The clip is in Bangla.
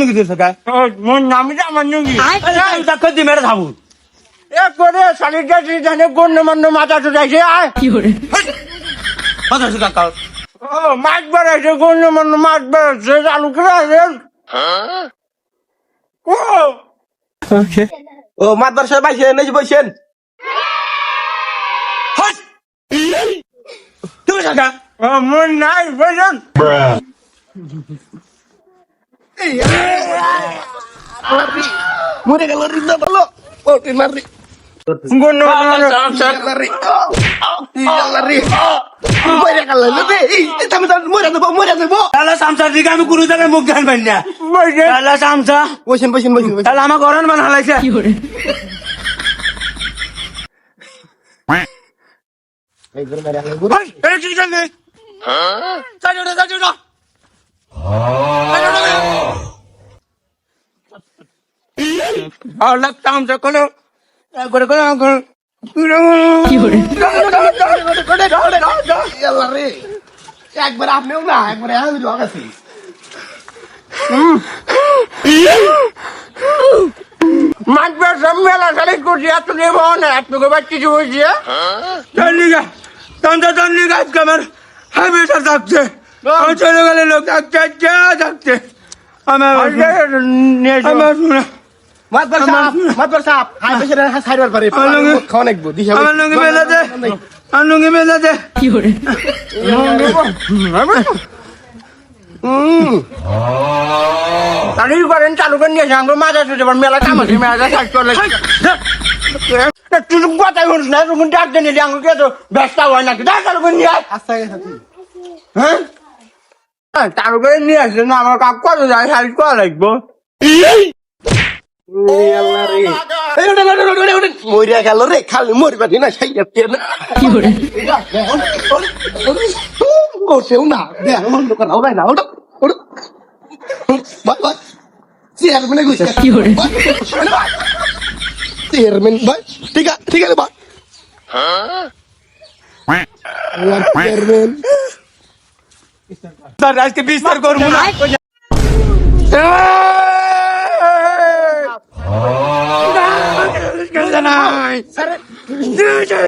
কি দিছ কা মোর নামটা আমার নাকি এই তা কদি মেরে থাবু এক করে শালিটা জানে গণ্য মান্য মাথা চুটাইছে আয় কথা শুকা কাল ও মাছ বেড়াইছে গণ্য মান্য মাছ বেড়াচ্ছে চালু করে ও ও মাতবার সাহেব আইসেন এই যে বইছেন হই তুমি সাকা ও, মোর নাই বুঝলেন মরে গেল রিন্দা ভালো ও টিনার রি গণ্য মান্য রি ইয়াল্লা রি মরে গেল রে এই তুমি তো মরে দেবো মরে। দেবো তাহলে সামসা দিকে আমি কোনো জায়গায় মুখ দেন পাই না। তাহলে সামসা বইছেন বইছেন বইছেন বইছেন। তাহলে আমার গরম বান হালাইছে। এই করে মেরে গেল গুরু হই এই কি জানি সাজো রে সাজো না আর লাগতাম যে কোনো করে করে করে ইয়াল্লা রে একবার আপনিও না একবার আমি রক আছি মাছ বেড়াচ্ছে মেলা শালি করছি এত দেবো না এত করে বাচ্চি হয়েছে চল্লিগা তন্ত্র চল্লিগা আজকে আমার হাইবেটা থাকছে। আমার চলে গেলে লোক থাকছে যা থাকছে। আমার আমার শোনা মাতবার সাহেব মাতবার সাহেব হাই পেছনে সাইডবার পারে খাওয়া নাকবো দিশা আমার লুঙ্গি মেলা দে। আমার লুঙ্গি মেলা দে। হুম। তাহলে করেন চালু করে নিয়ে মেলা কাম আছে মেলা করলে তুই কথাই শুনিস না তুমি ডাক দেনি আঙ্গুল কে তো ব্যস্ত হয় নাকি? ডাক করে নিয়ে আয়। আস্তে গেছে তুই। হ্যাঁ? হ্যাঁ, করে নিয়ে আসলে না আমার কাপ কত যায় সাজ করা লাগবো। মরিয়া গেল রে খালি মরিবা না সেই না। করছেও না কথা ওরাই না ওটা ওটা বাই বাই চেয়ারম্যানে কইছে কি করে? চেয়ারম্যান ভাই ঠিক আছে ঠিক আছে ভাই চেয়ারম্যান আজকে বিস্তার করব না নাই